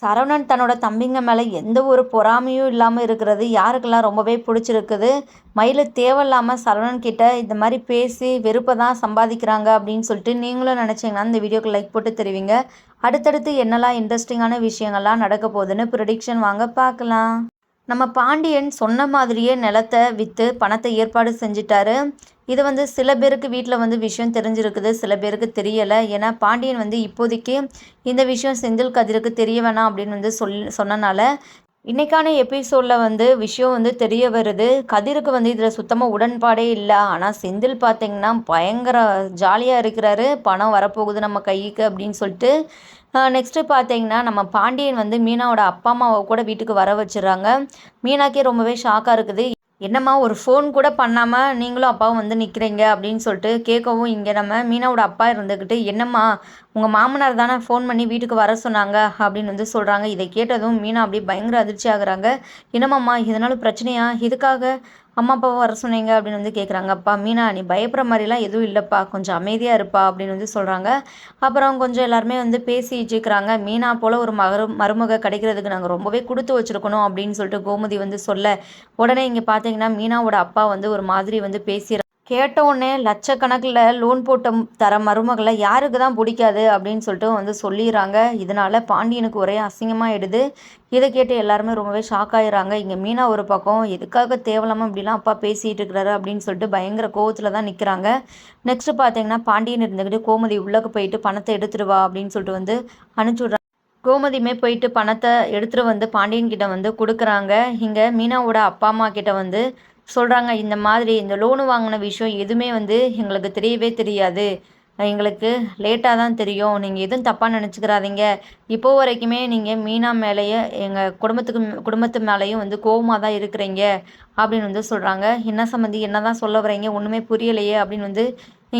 சரவணன் தன்னோட தம்பிங்க மேலே எந்த ஒரு பொறாமையும் இல்லாமல் இருக்கிறது யாருக்கெல்லாம் ரொம்பவே பிடிச்சிருக்குது? மயில் தேவையில்லாமல் சரவணன் கிட்ட இந்த மாதிரி பேசி வெறுப்பை தான் சம்பாதிக்கிறாங்க அப்படின்னு சொல்லிட்டு நீங்களும் நினச்சிங்கன்னா இந்த வீடியோக்கு லைக் போட்டு தெரிவிங்க. அடுத்தடுத்து என்னெல்லாம் இன்ட்ரெஸ்டிங்கான விஷயங்கள்லாம் நடக்க போகுதுன்னு ப்ரிடிக்ஷன் வாங்க பார்க்கலாம். நம்ம பாண்டியன் சொன்ன மாதிரியே நிலத்தை விற்று பணத்தை ஏற்பாடு செஞ்சிட்டாரு. இது வந்து சில பேருக்கு வீட்டில் வந்து விஷயம் தெரிஞ்சிருக்குது சில பேருக்கு தெரியலை. ஏன்னா பாண்டியன் வந்து இப்போதைக்கு இந்த விஷயம் செந்தில் கதிருக்கு தெரிய வேணாம் அப்படின்னு வந்து சொல் சொன்னனால இன்றைக்கான எபிசோடில் வந்து விஷயம் வந்து தெரிய வருது. கதிருக்கு வந்து இதில் சுத்தமாக உடன்பாடே இல்லை. ஆனால் செந்தில் பார்த்திங்கன்னா பயங்கர ஜாலியாக இருக்கிறாரு. பணம் வரப்போகுது நம்ம கைக்கு அப்படின்னு சொல்லிட்டு நெக்ஸ்ட்டு பார்த்தீங்கன்னா நம்ம பாண்டியன் வந்து மீனாவோட அப்பா அம்மாவை கூட வீட்டுக்கு வர வச்சுறாங்க மீனாக்கே ரொம்பவே ஷாக்காக இருக்குது. என்னம்மா ஒரு ஃபோன் கூட பண்ணாமல் நீங்களும் அப்பாவும் வந்து நிற்கிறீங்க அப்படின்னு சொல்லிட்டு கேட்கவும் இங்கே நம்ம மீனாவோட அப்பா இருந்துக்கிட்டு என்னம்மா உங்கள் மாமனார் தானே ஃபோன் பண்ணி வீட்டுக்கு வர சொன்னாங்க? அப்படின்னு வந்து சொல்கிறாங்க இதை கேட்டதும் மீனா அப்படி பயங்கர அதிர்ச்சி ஆகுறாங்க. என்னம்மாம்மா இதனால் பிரச்சனையா? இதுக்காக அம்மா அப்பாவை வர சொன்னீங்க அப்படின்னு வந்து கேட்குறாங்க அப்பா மீனா நீ பயப்படுற மாதிரிலாம் எதுவும் இல்லைப்பா. கொஞ்சம் அமைதியாக இருப்பா. அப்படின்னு வந்து சொல்கிறாங்க அப்புறம் கொஞ்சம் எல்லாருமே வந்து பேசி வச்சுக்கிறாங்க மீனா போல் ஒரு மகரு மருமக கிடைக்கிறதுக்கு நாங்கள் ரொம்பவே கொடுத்து வச்சுருக்கணும் அப்படின்னு சொல்லிட்டு கோமதி வந்து சொல்ல உடனே இங்கே பார்த்தீங்கன்னா மீனாவோட அப்பா வந்து ஒரு மாதிரி வந்து பேசி கேட்டவுடனே லட்சக்கணக்கில் லோன் போட்ட தர மருமகளை யாருக்கு தான் பிடிக்காது அப்படின்னு சொல்லிட்டு வந்து சொல்லிடுறாங்க. இதனால் பாண்டியனுக்கு ஒரே அசிங்கமாகிடுது இதை கேட்டு எல்லாருமே ரொம்பவே ஷாக் ஆகிடுறாங்க இங்கே மீனா ஒரு பக்கம் எதுக்காக தேவலாமல் இப்படிலாம் அப்பா பேசிகிட்டு இருக்கிறாரு? அப்படின்னு சொல்லிட்டு பயங்கர கோவத்தில் தான் நிற்கிறாங்க நெக்ஸ்ட்டு பார்த்தீங்கன்னா பாண்டியன் இருந்துக்கிட்டு கோமதி உள்ளக்கு போயிட்டு பணத்தை எடுத்துட்டு வா அப்படின்னு சொல்லிட்டு வந்து அனுப்பிச்சி கோமதியுமே போயிட்டு பணத்தை எடுத்துகிட்டு வந்து பாண்டியன் கிட்ட வந்து கொடுக்குறாங்க. இங்கே மீனாவோட அப்பா அம்மா கிட்ட வந்து சொல்கிறாங்க இந்த மாதிரி இந்த லோனு வாங்கின விஷயம் எதுவுமே வந்து எங்களுக்கு தெரியவே தெரியாது. எங்களுக்கு லேட்டாக தான் தெரியும். நீங்கள் எதுவும் தப்பாக நினச்சிக்கிறாதீங்க. இப்போ வரைக்குமே நீங்கள் மீனா மேலேயே எங்கள் குடும்பத்துக்கு குடும்பத்து மேலேயும் வந்து கோபமாக தான் இருக்கிறீங்க அப்படின்னு வந்து சொல்கிறாங்க என்ன சம்மந்தி என்ன தான் சொல்ல வரீங்க ஒன்றுமே புரியலையே அப்படின்னு வந்து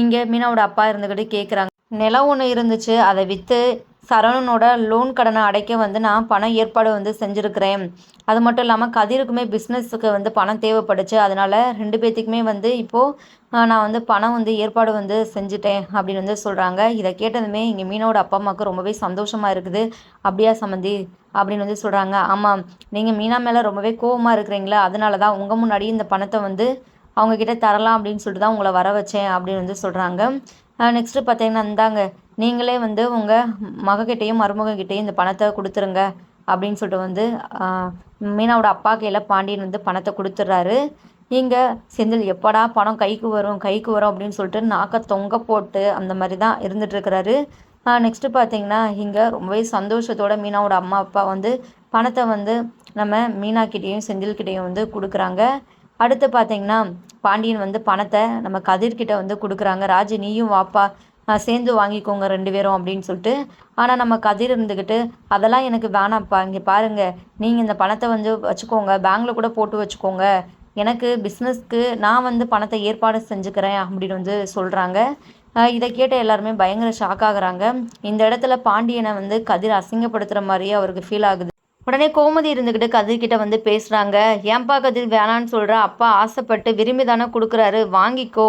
இங்கே மீனாவோட அப்பா இருந்துக்கிட்டு கேட்குறாங்க நிலம் ஒன்று இருந்துச்சு. அதை விற்று சரவணனோட லோன் கடனை அடைக்க வந்து நான் பணம் ஏற்பாடு வந்து செஞ்சுருக்கிறேன். அது மட்டும் இல்லாமல் கதிருக்குமே பிஸ்னஸுக்கு வந்து பணம் தேவைப்படுச்சு. அதனால் ரெண்டு பேர்த்துக்குமே வந்து இப்போது நான் வந்து பணம் வந்து ஏற்பாடு வந்து செஞ்சுட்டேன் அப்படின்னு வந்து சொல்கிறாங்க இதை கேட்டதுமே இங்கே மீனோட அப்பா அம்மாவுக்கு ரொம்பவே சந்தோஷமாக இருக்குது. அப்படியா சம்மந்தி அப்படின்னு வந்து சொல்கிறாங்க ஆமாம் நீங்கள் மீனா மேலே ரொம்பவே கோவமாக இருக்கிறீங்களா அதனால தான் உங்கள் முன்னாடி இந்த பணத்தை வந்து அவங்கக்கிட்ட தரலாம் அப்படின்னு சொல்லிட்டு தான் உங்களை வர வச்சேன் அப்படின்னு வந்து சொல்கிறாங்க நெக்ஸ்ட்டு பார்த்தீங்கன்னா இந்தாங்க நீங்களே வந்து உங்கள் மகக்கிட்டேயும் மருமகக்கிட்டேயும் இந்த பணத்தை கொடுத்துருங்க அப்படின்னு சொல்லிட்டு வந்து மீனாவோட அப்பா கையில் பாண்டியன் வந்து பணத்தை கொடுத்துட்றாரு. இங்கே செந்தில் எப்படா பணம் கைக்கு வரும் கைக்கு வரும் அப்படின்னு சொல்லிட்டு நாக்கை தொங்க போட்டு அந்த மாதிரி தான் இருந்துகிட்ருக்கிறாரு நெக்ஸ்ட்டு பார்த்தீங்கன்னா இங்கே ரொம்பவே சந்தோஷத்தோட மீனாவோட அம்மா அப்பா வந்து பணத்தை வந்து நம்ம மீனாக்கிட்டேயும் செந்தில்கிட்டேயும் வந்து கொடுக்குறாங்க. அடுத்து பார்த்தீங்கன்னா பாண்டியன் வந்து பணத்தை நம்ம கதிர்கிட்ட வந்து கொடுக்குறாங்க. ராஜு நீயும் வாப்பா சேர்ந்து வாங்கிக்கோங்க ரெண்டு பேரும் அப்படின்னு சொல்லிட்டு. ஆனால் நம்ம கதிர் இருந்துக்கிட்டு அதெல்லாம் எனக்கு வேணாம்ப்பா இங்கே பாருங்கள் நீங்கள் இந்த பணத்தை வந்து வச்சுக்கோங்க. பேங்கில் கூட போட்டு வச்சுக்கோங்க. எனக்கு பிஸ்னஸ்க்கு நான் வந்து பணத்தை ஏற்பாடு செஞ்சுக்கிறேன் அப்படின்னு வந்து சொல்கிறாங்க இதை கேட்ட எல்லாருமே பயங்கர ஷாக் ஆகுறாங்க. இந்த இடத்துல பாண்டியனை வந்து கதிர் அசிங்கப்படுத்துகிற மாதிரியே அவருக்கு ஃபீல் ஆகுது. உடனே கோமதி இருந்துக்கிட்டு கதிர்கிட்ட வந்து பேசுகிறாங்க ஏன்பா கதிர் வேணான்னு சொல்கிற அப்பா ஆசைப்பட்டு விரும்பி தானே கொடுக்குறாரு. வாங்கிக்கோ.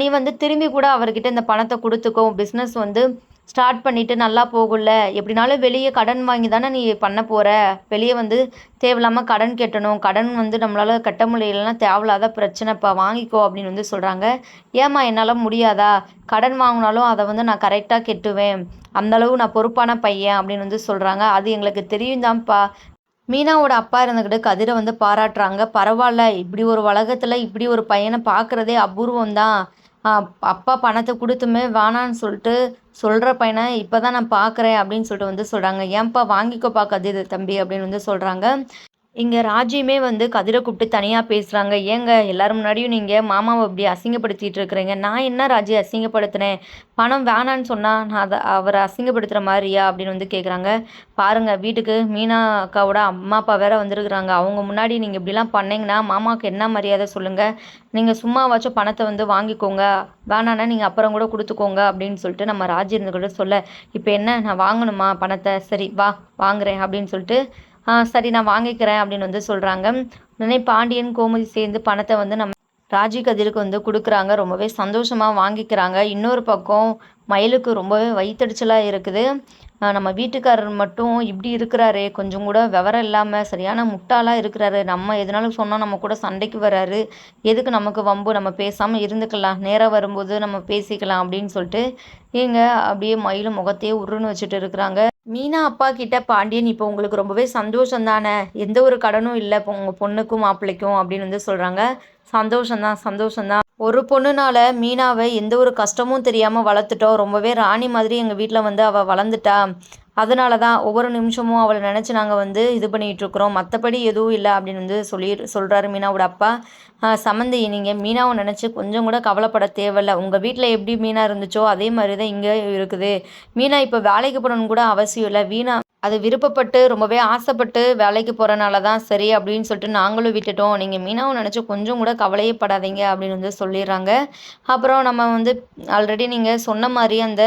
நீ வந்து திரும்பி கூட அவர்கிட்ட இந்த பணத்தை கொடுத்துக்கோ. பிஸ்னஸ் வந்து ஸ்டார்ட் பண்ணிவிட்டு நல்லா போகும்ல? எப்படினாலும் வெளியே கடன் வாங்கி தானே நீ பண்ண போகிற வெளியே வந்து தேவையில்லாமல் கடன் கட்டணும். கடன் வந்து நம்மளால் கட்ட முடியலன்னா தேவையில்லாத பிரச்சனைப்பா வாங்கிக்கோ அப்படின்னு வந்து சொல்கிறாங்க ஏம்மா என்னால் முடியாதா? கடன் வாங்கினாலும் அதை வந்து நான் கரெக்டாக கெட்டுவேன். அந்தளவு நான் பொறுப்பான பையன் அப்படின்னு வந்து சொல்கிறாங்க அது எங்களுக்கு தெரியும் தான்ப்பா. மீனாவோட அப்பா இருந்துக்கிட்டு கதிரை வந்து பாராட்டுறாங்க. பரவாயில்ல. இப்படி ஒரு உலகத்தில் இப்படி ஒரு பையனை பார்க்குறதே அபூர்வம் தான் அப்பா பணத்தை கொடுத்துமே வேணான்னு சொல்லிட்டு சொல்கிற பையனை இப்போ தான் நான் பார்க்குறேன் அப்படின்னு சொல்லிட்டு வந்து சொல்கிறாங்க ஏன்ப்பா வாங்கிக்கோப்பா கதிர் தம்பி அப்படின்னு வந்து சொல்கிறாங்க இங்கே ராஜியுமே வந்து கதிரை கூப்பிட்டு தனியாக பேசுகிறாங்க ஏங்க எல்லோரும் முன்னாடியும் நீங்கள் மாமாவை இப்படி அசிங்கப்படுத்திட்டு இருக்கிறீங்க? நான் என்ன ராஜி அசிங்கப்படுத்தினேன்? பணம் வேணான்னு சொன்னால் நான் அதை அவரை அசிங்கப்படுத்துகிற மாதிரியா அப்படின்னு வந்து கேட்குறாங்க பாருங்கள் வீட்டுக்கு மீனா அக்காவோட அம்மா அப்பா வேற வந்திருக்குறாங்க. அவங்க முன்னாடி நீங்கள் இப்படிலாம் பண்ணிங்கன்னா மாமாவுக்கு என்ன மரியாதை சொல்லுங்கள் நீங்கள் சும்மாவாச்சும் பணத்தை வந்து வாங்கிக்கோங்க. வேணான்னா நீங்கள் அப்புறம் கூட கொடுத்துக்கோங்க அப்படின்னு சொல்லிட்டு நம்ம ராஜி இருந்துக்கிட்ட சொல்ல இப்போ என்ன? நான் வாங்கணுமா பணத்தை? சரி வா வாங்குறேன் அப்படின்னு சொல்லிட்டு சரி நான் வாங்கிக்கிறேன் அப்படின்னு வந்து சொல்கிறாங்க உடனே பாண்டியன் கோமதி சேர்ந்து பணத்தை வந்து நம்ம ராஜி கதிருக்கு வந்து கொடுக்குறாங்க. ரொம்பவே சந்தோஷமாக வாங்கிக்கிறாங்க. இன்னொரு பக்கம் மயிலுக்கு ரொம்பவே வயிற்றடிச்சலாக இருக்குது. நம்ம வீட்டுக்காரர் மட்டும் இப்படி இருக்கிறாரு கொஞ்சம் கூட விவரம் இல்லாமல் சரியான முட்டாளாக இருக்கிறாரு. நம்ம எதுனாலும் சொன்னால் நம்ம கூட சண்டைக்கு வராரு. எதுக்கு நமக்கு வம்பு? நம்ம பேசாமல் இருந்துக்கலாம். நேராக வரும்போது நம்ம பேசிக்கலாம் அப்படின்னு சொல்லிட்டு ஏங்க அப்படியே மயிலும் முகத்தையே உருன்னு வச்சுட்டு இருக்கிறாங்க. மீனா அப்பா கிட்ட பாண்டியன் இப்போ உங்களுக்கு ரொம்பவே சந்தோஷம் தானே எந்த ஒரு கடனும் இல்லை. இப்போ உங்கள் பொண்ணுக்கும் மாப்பிள்ளைக்கும் அப்படின்னு வந்து சொல்கிறாங்க சந்தோஷம்தான் சந்தோஷம்தான். ஒரு பொண்ணுனால மீனாவை எந்த ஒரு கஷ்டமும் தெரியாமல் வளர்த்துட்டோம் ரொம்பவே ராணி மாதிரி எங்கள் வீட்டில் வந்து அவள் வளர்ந்துட்டா. அதனால தான் ஒவ்வொரு நிமிஷமும் அவளை நினச்சி நாங்கள் வந்து இது பண்ணிகிட்ருக்குறோம் மற்றபடி எதுவும் இல்லை அப்படின்னு வந்து சொல்லி சொல்கிறாரு மீனாவோட அப்பா. சம்மந்தி நீங்கள் மீனாவை நினச்சி கொஞ்சம் கூட கவலைப்பட தேவையில்ல. உங்கள் வீட்டில் எப்படி மீனா இருந்துச்சோ அதே மாதிரி தான் இங்கே இருக்குது. மீனா இப்போ வேலைக்கு போகணுன்னு கூட அவசியம் இல்லை. வீணா அது விருப்பப்பட்டு ரொம்பவே ஆசைப்பட்டு வேலைக்கு போகிறனால தான் சரி அப்படின்னு சொல்லிட்டு நாங்களும் விட்டுட்டோம். நீங்கள் மீனாவும் நினச்சி கொஞ்சம் கூட கவலையே படாதீங்க அப்படின்னு வந்து சொல்லிடுறாங்க. அப்புறம் நம்ம வந்து ஆல்ரெடி நீங்கள் சொன்ன மாதிரி அந்த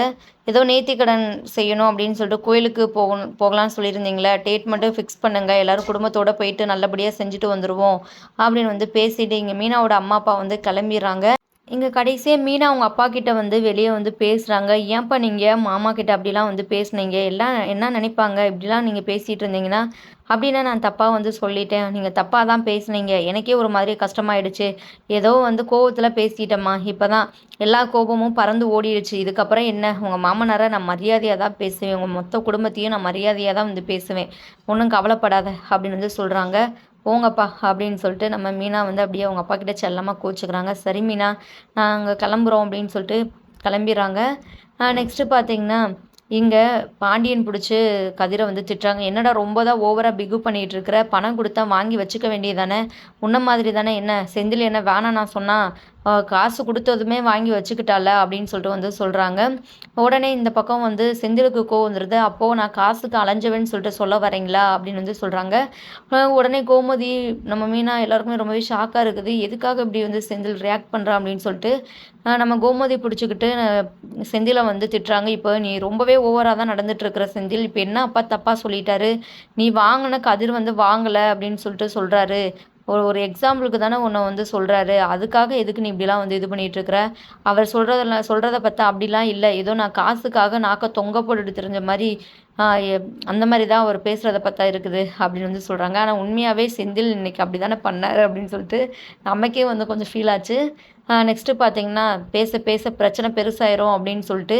ஏதோ நேர்த்திக்கடன் செய்யணும் அப்படின்னு சொல்லிட்டு கோயிலுக்கு போகணும் போகலான்னு சொல்லியிருந்தீங்களே டேட் மட்டும் ஃபிக்ஸ் பண்ணுங்கள் எல்லோரும் குடும்பத்தோடு போயிட்டு நல்லபடியாக செஞ்சுட்டு வந்துடுவோம் அப்படின்னு வந்து பேசிட்டு இங்கே மீனாவோட அம்மா அப்பா வந்து கிளம்பிடுறாங்க. இங்கே கடைசியாக மீனா அவங்க அப்பா கிட்ட வந்து வெளியே வந்து பேசுகிறாங்க ஏன்ப்பா நீங்கள் மாமா கிட்ட அப்படிலாம் வந்து பேசுனீங்க. எல்லாம் என்ன நினைப்பாங்க? இப்படிலாம் நீங்கள் பேசிகிட்டு இருந்தீங்கன்னா அப்படின்னா நான் தப்பாக வந்து சொல்லிட்டேன். நீங்கள் தப்பாக தான் பேசுனீங்க. எனக்கே ஒரு மாதிரி கஷ்டமாயிடுச்சு. ஏதோ வந்து கோவத்தில் பேசிட்டேம்மா. இப்போ தான் எல்லா கோபமும் பறந்து ஓடிடுச்சு. இதுக்கப்புறம் என்ன? உங்கள் மாமனாரை நான் மரியாதையாக தான் பேசுவேன். உங்கள் மொத்த குடும்பத்தையும் நான் மரியாதையாக தான் வந்து பேசுவேன். ஒன்றும் கவலைப்படாத அப்படின்னு வந்து சொல்கிறாங்க போங்கப்பா அப்படின்னு சொல்லிட்டு நம்ம மீனா வந்து அப்படியே அவங்க அப்பா கிட்ட செல்லமாக கோச்சுக்கிறாங்க. சரி மீனா நாங்கள் கிளம்புறோம் அப்படின்னு சொல்லிட்டு கிளம்பிடுறாங்க. நெக்ஸ்ட்டு பார்த்தீங்கன்னா இங்கே பாண்டியன் பிடிச்சி கதிரை வந்து திட்டுறாங்க. என்னடா ரொம்ப தான் ஓவராக பிகு பண்ணிகிட்டு இருக்கிற? பணம் கொடுத்தா வாங்கி வச்சுக்க வேண்டியது தானே உன்ன மாதிரி தானே? என்ன செந்தில் என்ன வேணாம் நான் சொன்னால் காசு கொடுத்ததுமே வாங்கி வச்சுக்கிட்டால அப்படின்னு சொல்லிட்டு வந்து சொல்கிறாங்க உடனே இந்த பக்கம் வந்து செந்திலுக்கு கோவம் வந்துடுது அப்போது நான் காசுக்கு அலைஞ்சவன் சொல்லிட்டு சொல்ல வரீங்களா அப்படின்னு வந்து சொல்கிறாங்க உடனே கோமதி நம்ம மீனா எல்லாருக்குமே ரொம்பவே ஷாக்காக இருக்குது. எதுக்காக இப்படி வந்து செந்தில் ரியாக்ட் பண்ணுறான் அப்படின்னு சொல்லிட்டு நம்ம கோமதி பிடிச்சிக்கிட்டு செந்திலை வந்து திட்டுறாங்க. இப்போ நீ ரொம்பவே ஓவராக தான் நடந்துட்டுருக்குற செந்தில். இப்போ என்ன அப்பா தப்பாக சொல்லிட்டாரு? நீ வாங்கின கதிர் வந்து வாங்கலை அப்படின்னு சொல்லிட்டு சொல்கிறாரு ஒரு ஒரு எக்ஸாம்பிளுக்கு தானே உன்னை வந்து சொல்கிறாரு அதுக்காக எதுக்கு நீ இப்படிலாம் வந்து இது பண்ணிகிட்ருக்குற அவர் சொல்கிறதெல்லாம் சொல்கிறத பார்த்தா அப்படிலாம் இல்லை. ஏதோ நான் காசுக்காக நாக்க தொங்க போட்டுட்டு தெரிஞ்ச மாதிரி அந்த மாதிரி தான் அவர் பேசுகிறத பார்த்தா இருக்குது அப்படின்னு வந்து சொல்கிறாங்க ஆனால் உண்மையாகவே செந்தில் இன்றைக்கி அப்படி தானே பண்ணார் அப்படின்னு சொல்லிட்டு நமக்கே வந்து கொஞ்சம் ஃபீல் ஆச்சு. நெக்ஸ்ட்டு பார்த்தீங்கன்னா பேச பேச பிரச்சனை பெருசாயிரும் அப்படின்னு சொல்லிட்டு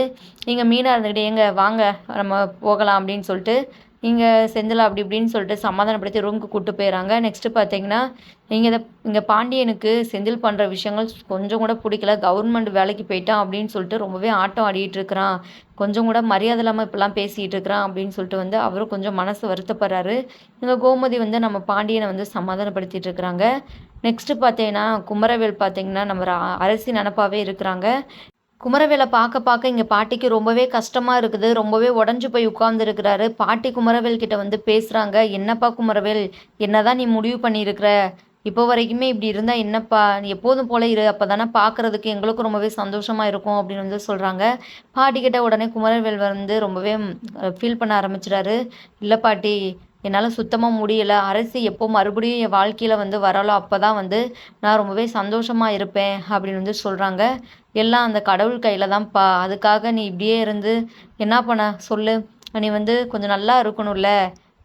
இங்கே மீனாக இருந்துக்கிட்டே எங்கே வாங்க நம்ம போகலாம் அப்படின்னு சொல்லிட்டு இங்கே செந்தில் அப்படி இப்படின்னு சொல்லிட்டு சமாதானப்படுத்தி ரூமுக்கு கூப்பிட்டு போயிடறாங்க நெக்ஸ்ட்டு பார்த்தீங்கன்னா இங்கே இதை இங்கே பாண்டியனுக்கு செந்தில் பண்ணுற விஷயங்கள் கொஞ்சம் கூட பிடிக்கல. கவர்மெண்ட் வேலைக்கு போயிட்டான் அப்படின்னு சொல்லிட்டு ரொம்பவே ஆட்டம் ஆடிட்டு இருக்கிறான். கொஞ்சம் கூட மரியாதை இல்லாமல் இப்பெல்லாம் பேசிகிட்டு இருக்கிறான் அப்படின்னு சொல்லிட்டு வந்து அவரும் கொஞ்சம் மனசு வருத்தப்படுறாரு. இங்கே கோமதி வந்து நம்ம பாண்டியனை வந்து சமாதானப்படுத்திட்டு இருக்கிறாங்க. நெக்ஸ்ட்டு பார்த்தீங்கன்னா குமரவேல் பார்த்தீங்கன்னா நம்ம அரசி நினப்பாவே இருக்கிறாங்க. குமரவேலை பார்க்க பார்க்க இங்கே பாட்டிக்கு ரொம்பவே கஷ்டமாக இருக்குது. ரொம்பவே உடஞ்சி போய் உட்கார்ந்துருக்கிறாரு. பாட்டி குமரவேல் கிட்ட வந்து பேசுகிறாங்க என்னப்பா குமரவேல்? என்னதான் நீ முடிவு பண்ணியிருக்கிற? இப்போ வரைக்குமே இப்படி இருந்தால் என்னப்பா? நீ எப்போதும் போல இரு. அப்போ தானே பார்க்குறதுக்கு எங்களுக்கும் ரொம்பவே சந்தோஷமாக இருக்கும் அப்படின்னு வந்து சொல்கிறாங்க பாட்டிக்கிட்ட உடனே குமரவேல் வந்து ரொம்பவே ஃபீல் பண்ண ஆரம்பிச்சிடாரு இல்லை பாட்டி என்னால் சுத்தமாக முடியலை. அரசு எப்போ மறுபடியும் என் வாழ்க்கையில் வந்து வரலோ அப்போ தான் வந்து நான் ரொம்பவே சந்தோஷமாக இருப்பேன் அப்படின்னு வந்து சொல்கிறாங்க எல்லாம் அந்த கடவுள் கையில் தான்ப்பா அதுக்காக நீ இப்படியே இருந்து என்ன பண்ண? சொல்லு. நீ வந்து கொஞ்சம் நல்லா இருக்கணும்ல.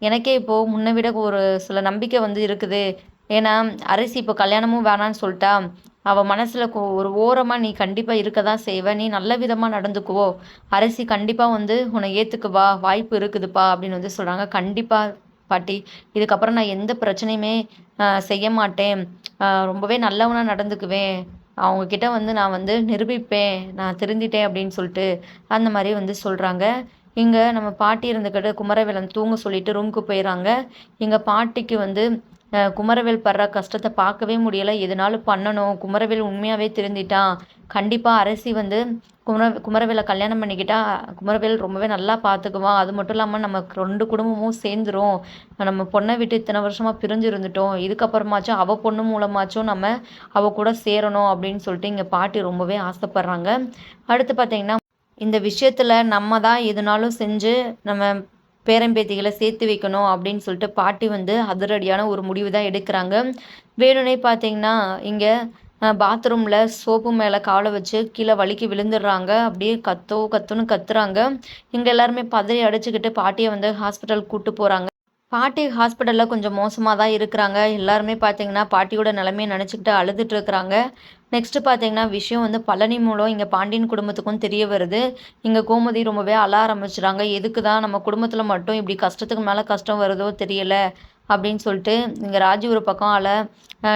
எனக்கே இப்போது முன்னை விட ஒரு சில நம்பிக்கை வந்து இருக்குது. ஏன்னா அரசி இப்போ கல்யாணமும் வேணான்னு சொல்லிட்டா அவள் மனசில் ஒரு ஓரமாக நீ கண்டிப்பாக இருக்க தான் செய்வ. நீ நல்ல விதமாக நடந்துக்குவோ. அரசி கண்டிப்பாக வந்து உன்னை ஏற்றுக்குவா வாய்ப்பு இருக்குதுப்பா அப்படின்னு வந்து சொல்கிறாங்க கண்டிப்பாக பாட்டி. இதுக்கப்புறம் நான் எந்த பிரச்சனையுமே செய்ய மாட்டேன். ரொம்பவே நல்லவனாக நடந்துக்குவேன். அவங்கக்கிட்ட வந்து நான் வந்து நிரூபிப்பேன் நான் திருந்திட்டேன் அப்படின்னு சொல்லிட்டு அந்த மாதிரி வந்து சொல்கிறாங்க இங்கே நம்ம பாட்டி இருந்துக்கிட்டு குமரவேலன் தூங்க சொல்லிட்டு ரூமுக்கு போயிடறாங்க எங்கள் பாட்டிக்கு வந்து குமரவேல் படுற கஷ்டத்தை பார்க்கவே முடியலை. எதுனாலும் பண்ணணும். குமரவேல் உண்மையாகவே திருந்திட்டான். கண்டிப்பாக அரசி வந்து குமர குமரவேலை கல்யாணம் பண்ணிக்கிட்டா குமரவேல் ரொம்பவே நல்லா பார்த்துக்குவான் அது மட்டும் இல்லாமல் நம்ம ரெண்டு குடும்பமும் சேர்ந்துரும். நம்ம பொண்ணை விட்டு இத்தனை வருஷமாக பிரிஞ்சு இருந்துட்டோம். இதுக்கப்புறமாச்சும் அவள் பொண்ணு மூலமாச்சும் நம்ம அவள் கூட சேரணும் அப்படின்னு சொல்லிட்டு இங்கே பாட்டி ரொம்பவே ஆசைப்பட்றாங்க. அடுத்து பார்த்தீங்கன்னா இந்த விஷயத்தில் நம்ம தான் எதுனாலும் செஞ்சு நம்ம பேரம்பேத்திகளை சேர்த்து வைக்கணும் அப்படின்னு சொல்லிட்டு பாட்டி வந்து அதிரடியான ஒரு முடிவு தான் எடுக்கிறாங்க. வேணும்னே பார்த்தீங்கன்னா இங்கே பாத்ரூமில் சோப்பு மேலே காலை வச்சு கீழே வலிக்கு விழுந்துடுறாங்க. அப்படியே கத்தோ கத்துன்னு கத்துறாங்க. இங்கே எல்லாருமே பதறி அடிச்சுக்கிட்டு பாட்டியை வந்து ஹாஸ்பிட்டல் கூப்பிட்டு போகிறாங்க பாட்டி ஹாஸ்பிட்டலில் கொஞ்சம் மோசமாக தான் இருக்கிறாங்க. எல்லாருமே பார்த்தீங்கன்னா பாட்டியோட நிலமையை நினச்சிக்கிட்டு அழுதுட்டு இருக்கிறாங்க. நெக்ஸ்ட்டு பார்த்தீங்கன்னா விஷயம் வந்து பழனி மூலம் இங்கே பாண்டியன் குடும்பத்துக்கும் தெரிய வருது. இங்கே கோமதி ரொம்பவே அழ ஆரம்பிச்சுறாங்க. எதுக்கு தான் நம்ம குடும்பத்தில் மட்டும் இப்படி கஷ்டத்துக்கு மேலே கஷ்டம் வருதோ தெரியல. அப்படின்னு சொல்லிட்டு இங்கே ராஜி ஒரு பக்கம் அழ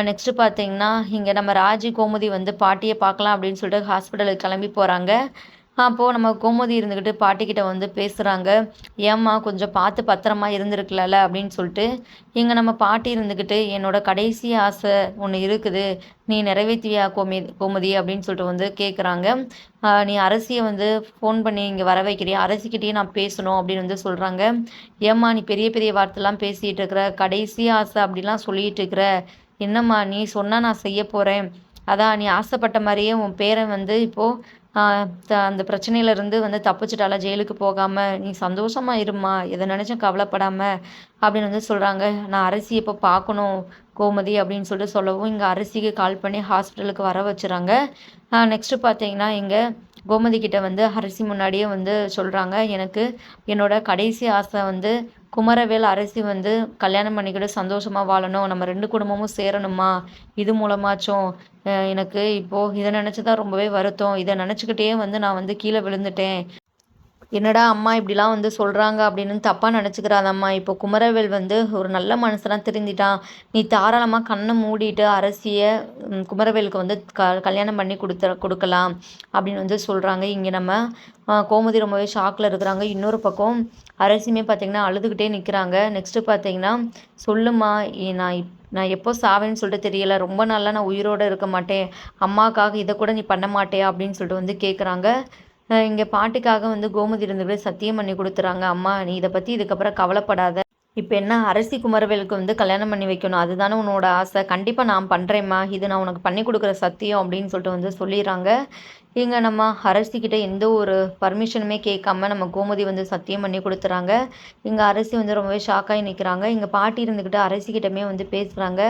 நெக்ஸ்ட்டு பார்த்தீங்கன்னா இங்கே நம்ம ராஜி கோமதி வந்து பாட்டியை பார்க்கலாம் அப்படின்னு சொல்லிட்டு ஹாஸ்பிட்டலுக்கு கிளம்பி போகிறாங்க அப்போது நம்ம கோமதி இருந்துக்கிட்டு பாட்டிக்கிட்ட வந்து பேசுகிறாங்க ஏம்மா கொஞ்சம் பார்த்து பத்திரமா இருந்திருக்கலாம்ல? அப்படின்னு சொல்லிட்டு இங்கே நம்ம பாட்டி இருந்துக்கிட்டு என்னோட கடைசி ஆசை ஒன்று இருக்குது. நீ நிறைவேற்றியா கோமி கோமதி? அப்படின்னு சொல்லிட்டு வந்து கேட்குறாங்க நீ அரசியை வந்து ஃபோன் பண்ணி இங்கே வர வைக்கிறியா? அரசிக்கிட்டேயே நான் பேசணும் அப்படின்னு வந்து சொல்கிறாங்க ஏம்மா நீ பெரிய பெரிய வார்த்தைலாம் பேசிகிட்டு இருக்கிற கடைசி ஆசை அப்படிலாம் சொல்லிகிட்டு இருக்கிற என்னம்மா நீ சொன்னால் நான் செய்ய போகிறேன் அதான் நீ ஆசைப்பட்ட மாதிரியே உன் பேரன் வந்து இப்போது அந்த பிரச்சனையிலேருந்து வந்து தப்பிச்சிட்டால ஜெயிலுக்கு போகாமல் நீ சந்தோஷமாக இருமா? எதை நினச்சும் கவலைப்படாமல் அப்படின்னு வந்து சொல்கிறாங்க நான் அரசி இப்போ பார்க்கணும் கோமதி அப்படின்னு சொல்லிட்டு சொல்லவும் இங்கே அரசிக்கு கால் பண்ணி ஹாஸ்பிட்டலுக்கு வர வச்சுறாங்க. நெக்ஸ்ட்டு பார்த்தீங்கன்னா இங்கே கோமதி கிட்ட வந்து அரசி முன்னாடியே வந்து சொல்கிறாங்க எனக்கு என்னோட கடைசி ஆசை வந்து குமரவேல் அரசி வந்து கல்யாணம் பண்ணிக்கிட்டு சந்தோஷமாக வாழணும். நம்ம ரெண்டு குடும்பமும் சேரணுமா? இது மூலமாச்சும் எனக்கு இப்போது இதை நினச்சி தான் ரொம்பவே வருத்தம். இதை நினச்சிக்கிட்டே வந்து நான் வந்து கீழே விழுந்துட்டேன். என்னடா அம்மா இப்படிலாம் வந்து சொல்கிறாங்க அப்படின்னு தப்பாக நினச்சிக்கிறாத அம்மா இப்போ குமரவேல் வந்து ஒரு நல்ல மனுஷனாக திருந்திட்டான் நீ தாராளமாக கண்ணை மூடிட்டு அரசியை குமரவேலுக்கு வந்து க கல்யாணம் பண்ணி கொடுத்த கொடுக்கலாம் அப்படின்னு வந்து சொல்கிறாங்க இங்கே நம்ம கோமதி ரொம்பவே ஷாக்கில் இருக்கிறாங்க. இன்னொரு பக்கம் அரசியுமே பார்த்திங்கன்னா அழுதுகிட்டே நிற்கிறாங்க நெக்ஸ்ட்டு பார்த்தீங்கன்னா சொல்லுமா நான் நான் எப்போ சாவேன்னு சொல்லிட்டு தெரியல. ரொம்ப நாளாக நான் உயிரோடு இருக்க மாட்டேன். அம்மாக்காக இதை கூட நீ பண்ண மாட்டேயா? அப்படின்னு சொல்லிட்டு வந்து கேட்குறாங்க இங்கே பாட்டுக்காக வந்து கோமதி இருந்தபடி சத்தியம் பண்ணி கொடுத்துறாங்க. அம்மா நீ இதை பற்றி இதுக்கப்புறம் கவலைப்படாத. இப்போ என்ன அரசி குமரவேலுக்கு வந்து கல்யாணம் பண்ணி வைக்கணும். அதுதானே உன்னோட ஆசை. கண்டிப்பாக நான் பண்ணுறேம்மா இது நான் உனக்கு பண்ணி கொடுக்குற சத்தியம் அப்படின்னு சொல்லிட்டு வந்து சொல்லிடுறாங்க. இங்கே நம்ம அரசிக்கிட்ட எந்த ஒரு பர்மிஷனுமே கேட்காம நம்ம கோமதி வந்து சத்தியம் பண்ணி கொடுத்துறாங்க. இங்கே அரசி வந்து ரொம்பவே ஷாக்காகி நிற்கிறாங்க இங்கே பாட்டி இருந்துக்கிட்டு அரசிக்கிட்டமே வந்து பேசுகிறாங்க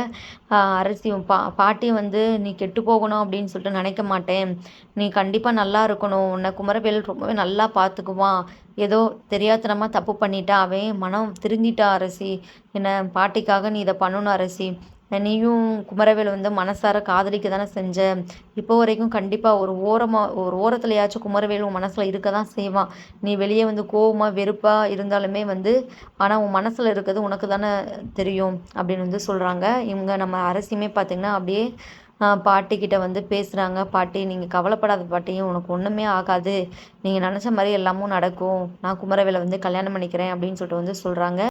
அரசி பா பாட்டி வந்து நீ கெட்டு போகணும் அப்படின்னு சொல்லிட்டு நினைக்க மாட்டேன். நீ கண்டிப்பாக நல்லா இருக்கணும். உன்னை குமரவேல் ரொம்பவே நல்லா பார்த்துக்குவான் ஏதோ தெரியாதனமாக தப்பு பண்ணிட்டா. அவன் மனம் திருந்திட்டா அரசி. என்ன பாட்டிக்காக நீ இதை பண்ணணும் அரசி. நீயும் குமரவேல் வந்து மனசார காதலிக்க தானே செஞ்ச. இப்போ வரைக்கும் கண்டிப்பாக ஒரு ஓரமாக ஒரு ஓரத்துலையாச்சும் குமரவேல் உன் மனசில் இருக்க தான் செய்வான் நீ வெளியே வந்து கோவமாக வெறுப்பாக இருந்தாலுமே வந்து ஆனால் உன் மனசில் இருக்கிறது உனக்கு தானே தெரியும் அப்படின்னு வந்து சொல்கிறாங்க இவங்க நம்ம அரசியுமே பார்த்திங்கன்னா அப்படியே பாட்டிக்கிட்ட வந்து பேசுகிறாங்க பாட்டி நீங்கள் கவலைப்படாத பாட்டியும் உனக்கு ஒன்றுமே ஆகாது. நீங்கள் நினச்ச மாதிரி எல்லாமும் நடக்கும். நான் குமரவேலை வந்து கல்யாணம் பண்ணிக்கிறேன் அப்படின்னு சொல்லிட்டு வந்து சொல்கிறாங்க